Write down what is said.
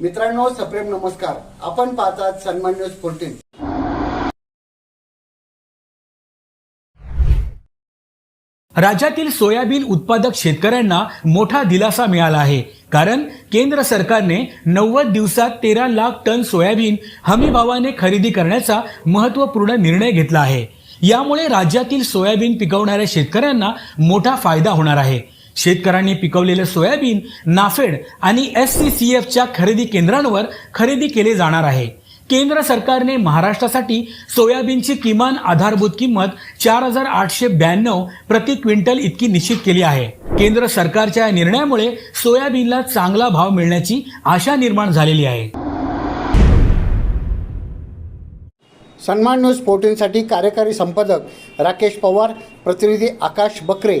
मित्रांनो सप्रेम नमस्कार. आपण पाहतात सन्मान न्यूज फोर्टीन राज्यातील सोयाबीन उत्पादक शेतकऱ्यांना मोठा दिलासा मिळाला आहे. कारण केंद्र सरकारने नव्वद दिवसात तेरा लाख टन सोयाबीन हमी भावाने खरेदी करण्याचा महत्त्वपूर्ण निर्णय घेतला आहे. यामुळे राज्यातील सोयाबीन पिकवणाऱ्या शेतकऱ्यांना मोठा फायदा होणार आहे. शेतकऱ्यांनी पिकवलेले सोयाबीन नाफेड आणि एस सी सी एफच्या खरेदी केंद्रांवर खरेदी केले जाणार आहे. केंद्र सरकारने महाराष्ट्रासाठी सोयाबीनची किमान आधारभूत किंमत चार हजार आठशे ब्याण्णव प्रति क्विंटल इतकी निश्चित केली आहे. केंद्र सरकारच्या या निर्णयामुळे सोयाबीनला चांगला भाव मिळण्याची आशा निर्माण झालेली आहे. सन्मान न्यूज फोर्टीनसाठी कार्यकारी संपादक राकेश पवार प्रतिनिधी आकाश बकरे